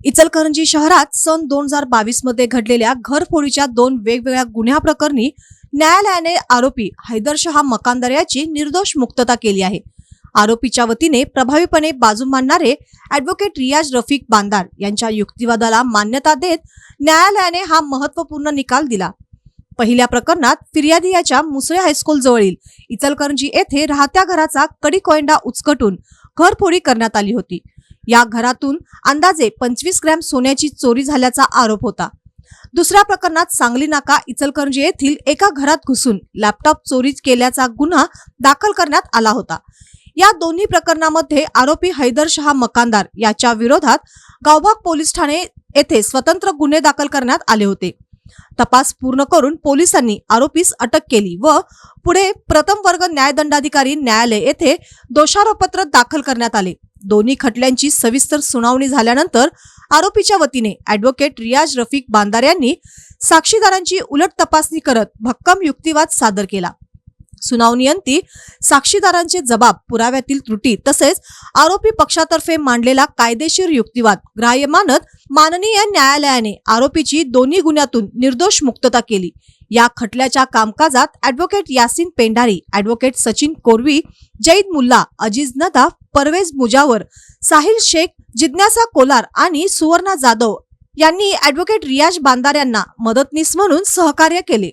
इचलकरंजी शहरात सन दोन हजार बावीसमध्ये घडलेल्या घरफोडीच्या दोन वेगवेगळ्या गुन्ह्याप्रकरणी न्यायालयाने आरोपी हैदरशहा मकानदार याची निर्दोष मुक्तता केली आहे. आरोपीच्या वतीने प्रभावीपणे बाजू मांडणारे अॅडव्होकेट रियाज रफिक बांदार यांच्या युक्तिवादाला मान्यता देत न्यायालयाने हा महत्त्वपूर्ण निकाल दिला. पहिल्या प्रकरणात फिर्यादी याच्या मुसळे हायस्कूल जवळील इचलकरंजी येथे राहत्या घराचा कडी कोयंडा उचकटून घरफोडी करण्यात आली होती. या घरातून अंदाजे पंचवीस ग्रॅम सोन्याची चोरी झाल्याचा आरोप होता. दुसऱ्या प्रकरणात सांगली नाका इचलकरंजी येथील एका घरात घुसून लॅपटॉप चोरी केल्याचा गुन्हा दाखल करण्यात आला होता. या दोन्ही प्रकरणामध्ये आरोपी हैदर शहा मकानदार याच्या विरोधात गावभाग पोलीस ठाणे येथे स्वतंत्र गुन्हे दाखल करण्यात आले होते. तपास पूर्ण करून पोलिसांनी आरोपीस अटक केली व पुढे प्रथम वर्ग न्यायदंडाधिकारी न्यायालय येथे दोषारोपपत्र दाखल करण्यात आले. दोन्ही खटल्यांची सविस्तर सुनावणी झाल्यानंतर आरोपीच्या वतीने ऍडव्होकेट रियाज रफिक बांदार यांनी साक्षीदारांची उलट तपासणी करत भक्कम युक्तिवाद सादर केला. सुनावणीअंती साक्षीदारांचे जबाब पुराव्यातील त्रुटी तसेच आरोपी पक्षातर्फे मांडलेला कायदेशीर युक्तिवाद ग्राह्य मानत माननीय न्यायालयाने आरोपीची दोन्ही गुन्ह्यातून निर्दोष मुक्तता केली. या खटल्याच्या कामकाजात ॲडव्होकेट यासिन पेंढारी ॲडव्होकेट सचिन कोरवी जईद मुल्ला अजिज नदाफ परवेज मुजावर साहिल शेख जिज्ञासा कोलार आणि सुवर्णा जाधव यांनी ॲडव्होकेट रियाज बांदार यांना मदतनीस म्हणून सहकार्य केले.